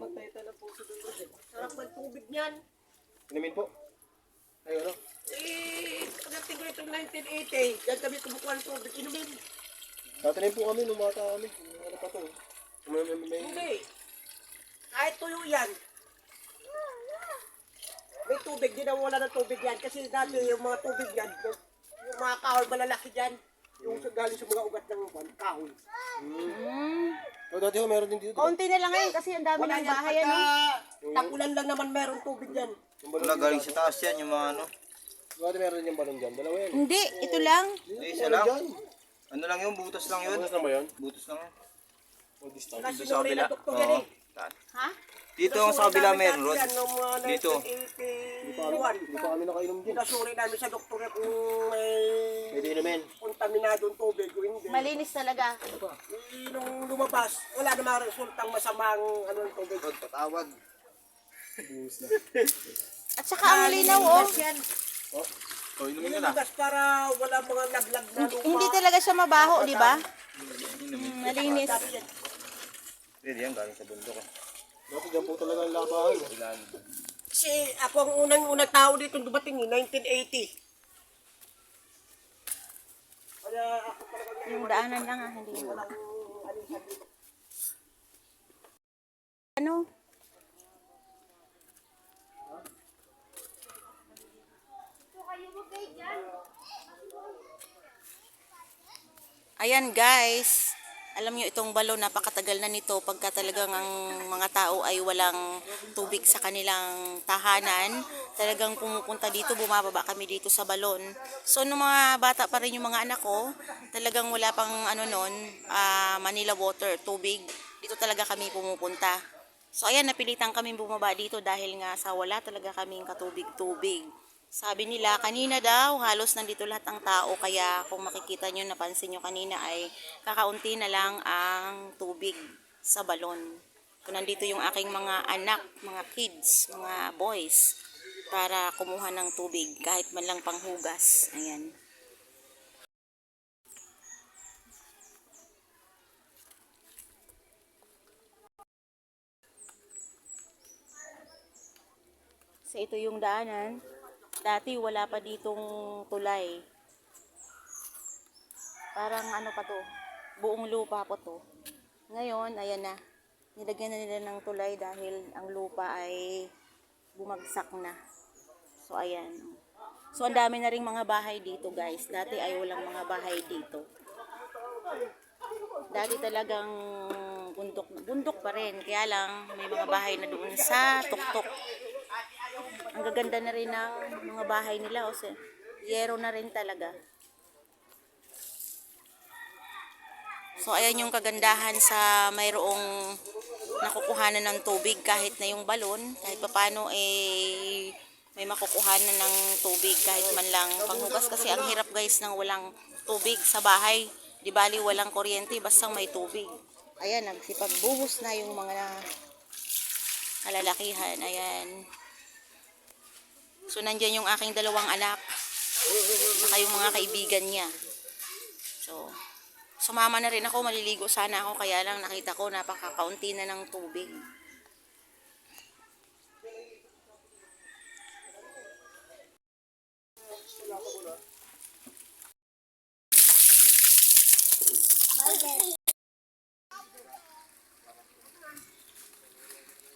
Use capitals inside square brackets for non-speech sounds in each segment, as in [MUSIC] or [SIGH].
Matay na po sa dulo. Sarap ng tubig niyan. Inumin po. Ay, ano? Eh, pagdating ko ito 1980, yan kami kumukuha ng tubig. Inumin. Tatanim po kami nung bata kami. Ano pa to? May, may, may, Hindi. Kahit tuyo yan. May tubig, di na wala ng tubig yan. Kasi dati yung mga tubig yan, yung, mga kahoy malalaki dyan, yung galing sa mga ugat ng kahoy. Oh, dati ho, meron din dito. diba? Konti na lang ngayon kasi ang dami ng bahay ano. takulan lang naman meron tubig yan. Yung balon Wala galing sa taas yan, yung mga ano. Dati meron din yung balon dyan. Dalawa yan. Hindi, ito lang. Eh, isa lang. Ano lang yun, butas lang yun. Ano na ba yun? Butas lang yun. Oh, time. Kasi Dito sa sinuri kabila. doktor yan eh. Taan. Ha? Dito ang sa kabila meron, Rod. Dito. Hindi pa, hindi pa kami nakainom din. Pinasuri namin sa doktor kung may Pwede inumin. kontaminadong tubig o hindi. Malinis talaga. Eh, nung lumabas, wala namang resultang masamang ano ng tubig. Rod, patawad. [LAUGHS] At saka ang linaw oh. O, inumin Yun ka na. ang para wala mga laglag na lupa. Hindi talaga siya mabaho, di ba? Mm, malinis. Pwede yan, galing sa bundok. eh. Dati dyan po talaga ang labahan. Kasi ako ang unang-unang tao dito dumating eh, 1980. Kaya ako talaga Yung daanan lang ah, hindi mo. Ano? Ayan guys, alam nyo itong balon napakatagal na nito pagka talagang ang mga tao ay walang tubig sa kanilang tahanan. Talagang pumupunta dito, bumababa kami dito sa balon. So nung mga bata pa rin yung mga anak ko, talagang wala pang ano nun, ah, Manila water, tubig. Dito talaga kami pumupunta. So ayan, napilitan kami bumaba dito dahil nga sa wala talaga kaming katubig-tubig. Sabi nila, kanina daw, halos nandito lahat ang tao. Kaya kung makikita nyo, napansin nyo kanina ay kakaunti na lang ang tubig sa balon. So, nandito yung aking mga anak, mga kids, mga boys, para kumuha ng tubig kahit man lang panghugas. Ayan. So ito yung daanan. Dati wala pa ditong tulay. Parang ano pa to, buong lupa po to. Ngayon, ayan na. Nilagyan na nila ng tulay dahil ang lupa ay bumagsak na. So ayan. So ang dami na ring mga bahay dito guys. Dati ay walang mga bahay dito. Dati talagang bundok, bundok pa rin. Kaya lang may mga bahay na doon sa tuktok. Ang gaganda na rin ng mga bahay nila. O, si- yero na rin talaga. So, ayan yung kagandahan sa mayroong nakukuhanan ng tubig kahit na yung balon. Kahit papano eh may makukuhanan ng tubig kahit man lang panghugas kasi ang hirap guys ng walang tubig sa bahay. Di bali walang kuryente basta may tubig. Ayan, nagsipagbuhos na yung mga kalalakihan. Ayan. So, nandyan yung aking dalawang anak. Saka yung mga kaibigan niya. So, sumama na rin ako. Maliligo sana ako. Kaya lang nakita ko napakakaunti na ng tubig.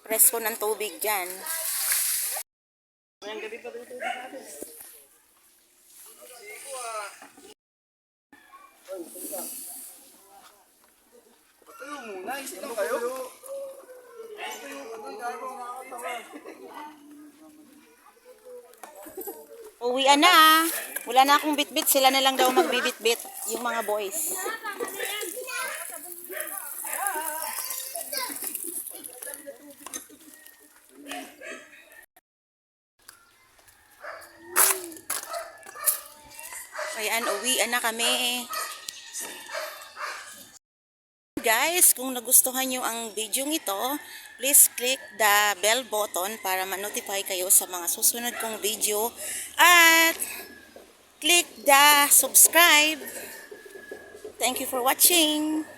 Presko ng tubig dyan. Uwian na ah. Wala na akong bitbit. Sila na lang daw magbibitbit. Yung mga boys. Ayan, uwian na kami. Guys, kung nagustuhan nyo ang video ito, please click the bell button para ma-notify kayo sa mga susunod kong video. At click the subscribe. Thank you for watching.